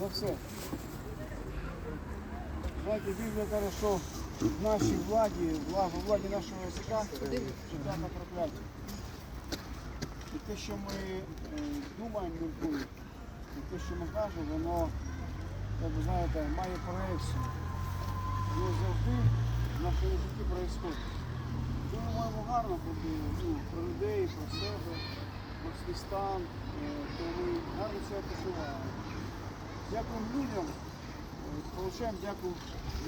за все. Знаєте, Біблія каже, що в нашій владі, в владі нашого язика життя та прокляття. І те, що ми е, думаємо, міркуємо, і те, що ми кажемо, воно, як ви знаєте, має проекцію. Воно завжди в нашому житті. Тому ми маємо гарно про, ну, про людей, про себе, про свій стан, е, то ми гарно себе почуваємо. Дякуємо людям, получаємо дяку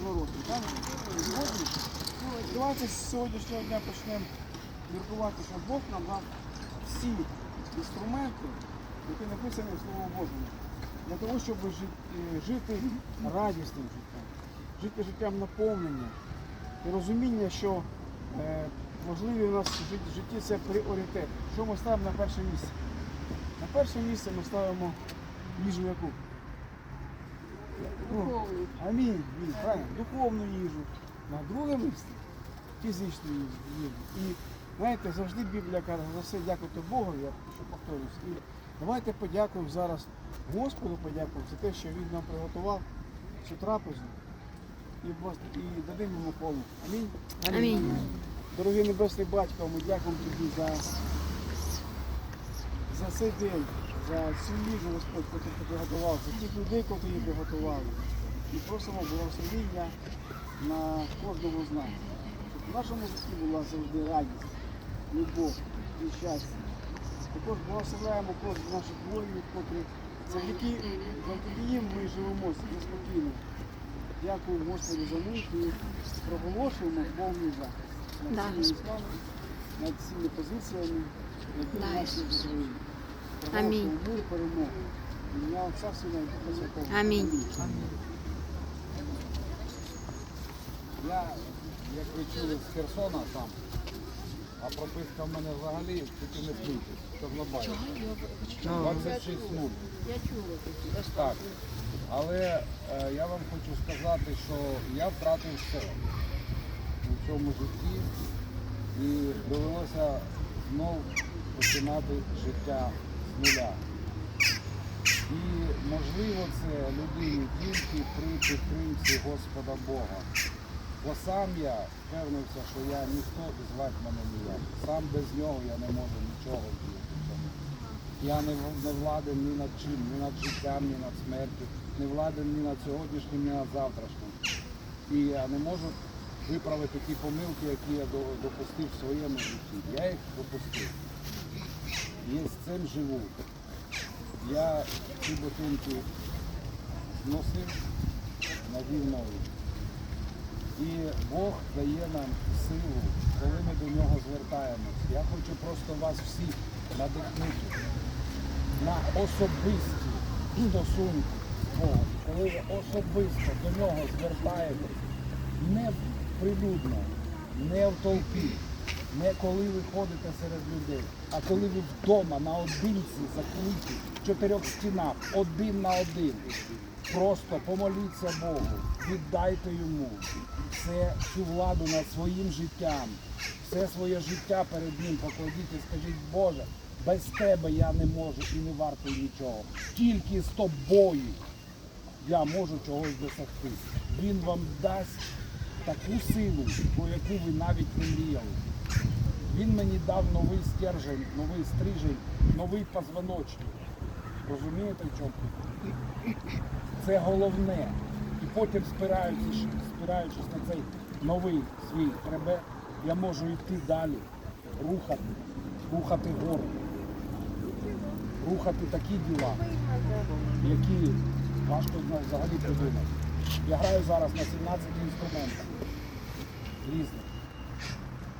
народу. Ну, давайте з сьогоднішнього дня почнемо міркувати, що Бог нам дав всі інструменти, які написані в Слово Божому, для того, щоб е, жити радісним життям, жити життям наповнення і розуміння, що е, важливі у нас в житті це пріоритет. Що ми ставимо на перше місце? На перше місце ми ставимо їжу яку? Ну, Амінь, амінь, правильно, духовну їжу. На друге місце фізичну їжу. І знаєте, завжди Біблія каже, за все дякувати Богу, я що повторюсь. І давайте подякуємо зараз Господу, подякуємо за те, що Він нам приготував цю трапезу. І, і дадимо йому хвалу. Амінь. Амінь. Дорогий Небесний Батько, ми дякуємо тобі за, за цей день, за цю їжу, Господь, ти приготував, за тих людей, які її приготували. І просимо благословіння на кожного з нас. Щоб в нашому житті була завжди радість, любов і щастя. Також благословляємо кожного наших воїнів, котрі завдяки, завдяки їм ми живемо спокійно. Дякую Господу за них і проголошуємо повний захист над Да, цими над цими позиціями, які Да, наші Ісус. Амінь. Амінь. Я, як ви чули, з Херсона сам, а прописка в мене взагалі тільки не смійтесь, Чорнобай. 26 нуль. Я чула такі. Так. Але е, я вам хочу сказати, що я втратив все у цьому житті і довелося знов починати життя нуля. І можливо це людині тільки при підтримці Господа Бога. Бо сам я впевнився, що я ніхто і звати мене ніяк. Сам без нього я не можу нічого цьому. Я не, не владен ні над чим, ні над життям, ні над смертю, не владен ні над сьогоднішнім, ні над завтрашнім. І я не можу виправити ті помилки, які я допустив в своєму житті. Я їх допустив. І з цим живу. Я ці ботинки зносив, надів нові. І Бог дає нам силу, коли ми до нього звертаємось. Я хочу просто вас всіх надихнути на особисті стосунки з Богом. Коли ви особисто до нього звертаєтесь, не прилюдно, не в толпі, не коли ви ходите серед людей, а коли ви вдома наодинці закриті в чотирьох стінах, один на один. Просто помоліться Богу, віддайте йому все цю владу над своїм життям, все своє життя перед ним покладіть і скажіть, Боже, без тебе я не можу і не вартий нічого. Тільки з тобою я можу чогось досягти. Він вам дасть таку силу, про яку ви навіть не мріяли. Він мені дав новий стержень, новий стрижень, новий позвоночник. Розумієте в чому? Це головне. І потім, спираючись, спираючись на цей новий свій хребет, я можу йти далі, рухати, рухати гору, рухати такі діла, які важко взагалі придумати. Я граю зараз на 17 інструментах різних.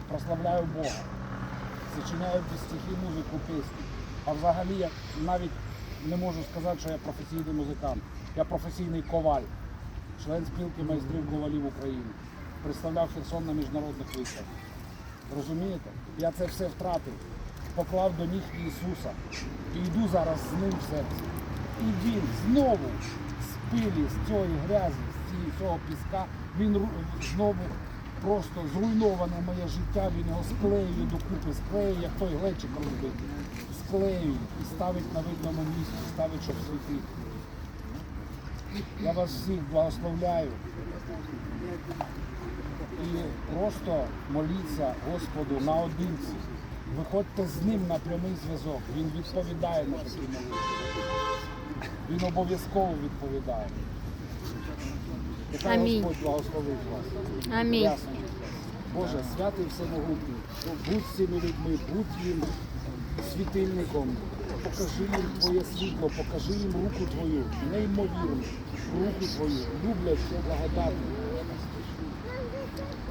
Прославляю Бога, зачиняю під стихи музику пісні. А взагалі я навіть не можу сказати, що я професійний музикант. Я професійний коваль, член спілки майстрів ковалів України. Представляв Херсон на міжнародних виставках. Розумієте? Я це все втратив, поклав до ніг Ісуса і йду зараз з ним в серці. І він знову з пилі, з цієї грязі, з цього піска, він знову просто зруйноване моє життя, він його склеює докупи, склеює, як той глечик розбитий. Склеює і ставить на видному місці, ставить, щоб світити. Я вас всіх благословляю. І просто моліться Господу наодинці. Виходьте з ним на прямий зв'язок. Він відповідає на такі молитви. Він обов'язково відповідає. Нехай Амінь. Господь благословить вас. Амінь. Ясно. Боже, святий всемогутній, будь цими людьми, будь їм світильником, покажи їм Твоє світло, покажи їм руку Твою, неймовірну руку Твою, люблячу, благодатну.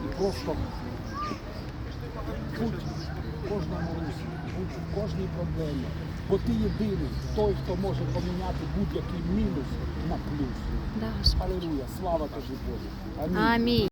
І просто будь в кожному русі, будь в кожній проблемі. Бо ти єдиний, той, хто може поміняти будь-який мінус на плюс. Да, Алілуя, слава тобі Богу. Амінь. Амінь.